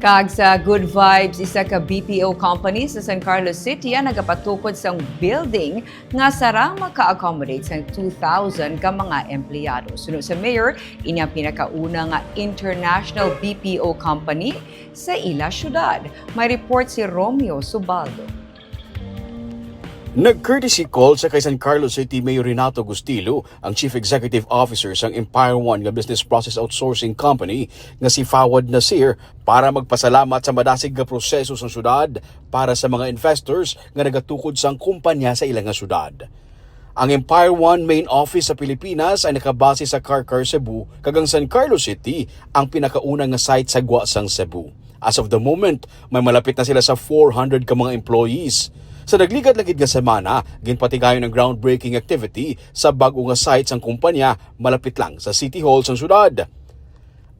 Kag sa Good Vibes, isa ka BPO company sa San Carlos City ang nagapatukod sa building nga sarang maka-accommodate sa 2,000 ka mga empleyado. Sunod sa mayor, ini ang pinakauna nga international BPO company sa ila syudad. May report si Romeo Subaldo. Nag-courtesy call sa kay San Carlos City Mayor Renato Gustilo, ang Chief Executive Officer sang Empire One nga Business Process Outsourcing Company nga si Fawad Nasir para magpasalamat sa madasig nga proseso sa syudad para sa mga investors nga nagatukod sang kumpanya sa ilang nga syudad. Ang Empire One main office sa Pilipinas ay nakabase sa Carcar, Cebu, kagang San Carlos City ang pinakaunang nga site sa Guasang Cebu. As of the moment, may malapit na sila sa 400 ka mga employees. Sa nagligad-lagid nga semana, ginpatigayon ang groundbreaking activity sa bago nga site sang kumpanya malapit lang sa City Hall sang syudad.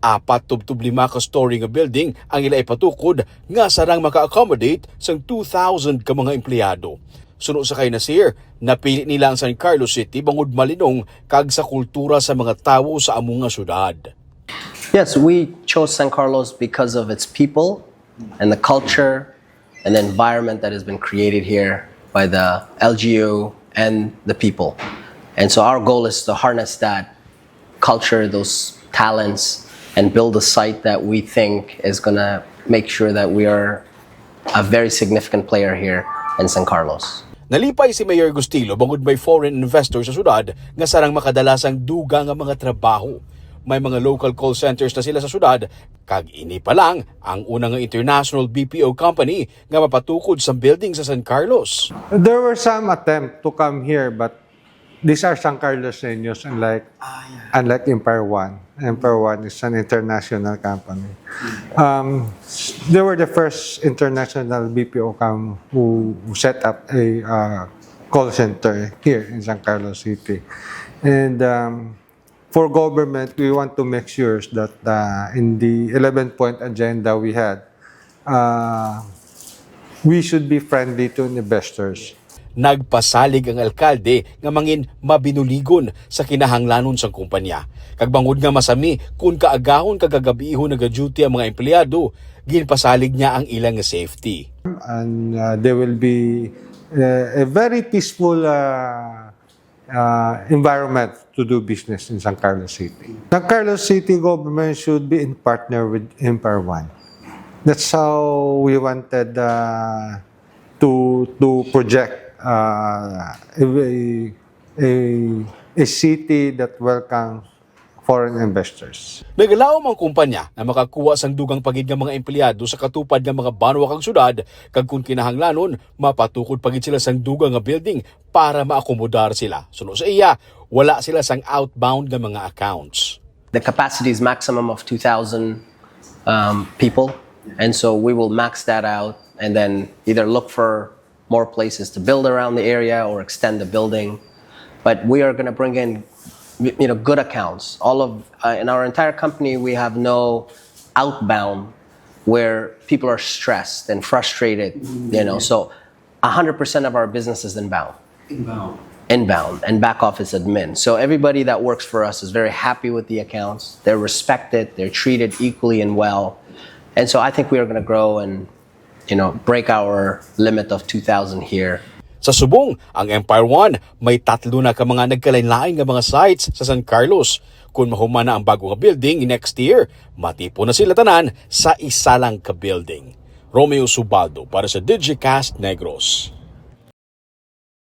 Apat tubtub lima ka story nga building ang ila ipatukod nga sarang maka-accommodate sang 2,000 ka mga empleyado. Suno sa kay Nasir, napili nila ang San Carlos City bangod malinong kag sa kultura sa mga tawo sa among nga syudad. Yes, we chose San Carlos because of its people and the culture and the environment that has been created here by the LGU and the people. And so our goal is to harness that culture, those talents, and build a site that we think is going to make sure that we are a very significant player here in San Carlos. Nalipay si Mayor Gustilo bangod may foreign investor sa syudad nga sarang makadalasang duga nga mga trabaho. May mga local call centers na sila sa syudad, kag ini pa lang ang unang nga international BPO company nga mapatukod sa building sa San Carlos. There were some attempt to come here, but these are San Carlos Senyos, unlike unlike Empire One. Empire One is an international company. Um, they were the first international BPO com who, who set up a uh, call center here in San Carlos City, and. Um, for government, we want to make sure that uh, in the 11-point agenda we had, uh, we should be friendly to investors. Nagpasalig ang alkalde nga mangin mabinuligon sa kinahanglanon sang kumpanya. Kag bangod nga masami kung kaagahon kagagabihon nagaduty ang mga empleyado, ginpasalig niya ang ilang safety. And uh, there will be uh, a very peaceful uh, uh, environment to do business in San Carlos City. San Carlos City government should be in partner with Empire One. That's how we wanted uh, to to project uh, a, a a city that welcomes foreign investors. Nagalaom ang kumpanya na makakuha sang dugang pagid nga mga empleyado sa katupad nga mga banwa kang syudad kag kung kinahanglanon mapatukod pagid sila sang dugang nga building para maakomodar sila. Suno sa iya, wala sila sang outbound nga mga accounts. The capacity is maximum of 2,000 um, people. And so we will max that out and then either look for more places to build around the area or extend the building. But we are going to bring in you know, good accounts. All of, uh, in our entire company, we have no outbound where people are stressed and frustrated, you know. So 100% of our business is inbound inbound and back office admin. So everybody that works for us is very happy with the accounts. They're respected, they're treated equally and well. And so I think we are going to grow and you know, break our limit of 2000 here. Sa subong, ang Empire One may tatlo na ka mga nagkalain-lain nga mga sites sa San Carlos. Kung mahuman na ang bago nga building next year, matipo na sila tanan sa isa lang ka building. Romeo Subaldo para sa Digicast Negros.